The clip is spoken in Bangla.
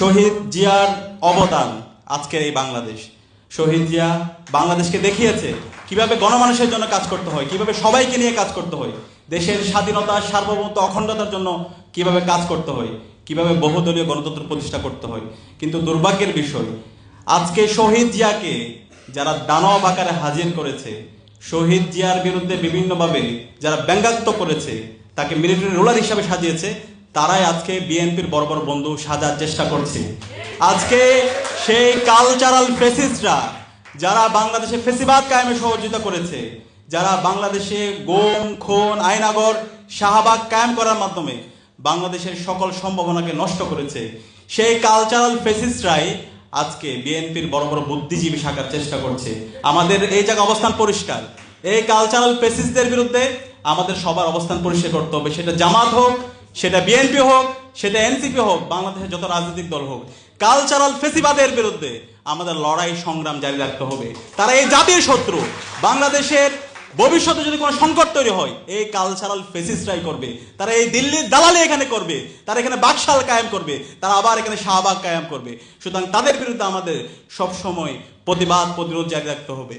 শহীদ জিয়ার অবদান আজকের এই বাংলাদেশ। শহীদ জিয়া বাংলাদেশকে দেখিয়েছে কীভাবে গণমানুষের জন্য কাজ করতে হয়, কীভাবে সবাইকে নিয়ে কাজ করতে হয়, দেশের স্বাধীনতা, সার্বভৌমত্ব, অখণ্ডতার জন্য কীভাবে কাজ করতে হয়, কীভাবে বহুদলীয় গণতন্ত্র প্রতিষ্ঠা করতে হয়। কিন্তু দুর্ভাগ্যের বিষয়, আজকে শহীদ জিয়াকে যারা দানব আকারে হাজির করেছে, শহীদ জিয়ার বিরুদ্ধে বিভিন্নভাবে যারা ব্যঙ্গাত্ম করেছে, তাকে মিলিটারি রোলার হিসাবে সাজিয়েছে তারাই আজকে বিএনপির বড় বড় বন্ধু সাজার চেষ্টা করছে। আজকে সেই কালচারাল ফেসিস্টরা যারা বাংলাদেশে ফেসিবাদ কায়েমে সহযোগিতা করেছে, যারা বাংলাদেশে গোম, খুন, আইনাগর, শাহবাগ কায়েম করার মাধ্যমে বাংলাদেশের সকল সম্ভাবনাকে নষ্ট করেছে, সেই কালচারাল ফেসিস্টরাই আজকে বিএনপির বড় বড় বুদ্ধিজীবী শাখার চেষ্টা করছে। আমাদের এই জায়গা অবস্থান পরিষ্কার। এই কালচারাল ফেসিস্টদের বিরুদ্ধে আমাদের সবার অবস্থান পরিষ্কার করতে হবে, সেটা জামাত হোক সেটা বিএনপি হোক, সেটা এনসিপি হোক, বাংলাদেশের যত রাজনৈতিক দল হোক কালচারাল ফেসিবাদের বিরুদ্ধে আমাদের লড়াই সংগ্রাম জারি রাখতে হবে। তারা এই জাতির শত্রু। বাংলাদেশের ভবিষ্যতে যদি কোনো সংকট তৈরি হয়, এই কালচারাল ফেসিসরাই করবে। তারা এই দিল্লির দালালি এখানে করবে। তারা এখানে বাকশাল কায়েম করবে। তারা আবার এখানে শাহবাগ কায়েম করবে। সুতরাং তাদের বিরুদ্ধে আমাদের সব সময় প্রতিবাদ, প্রতিরোধ জারি রাখতে হবে।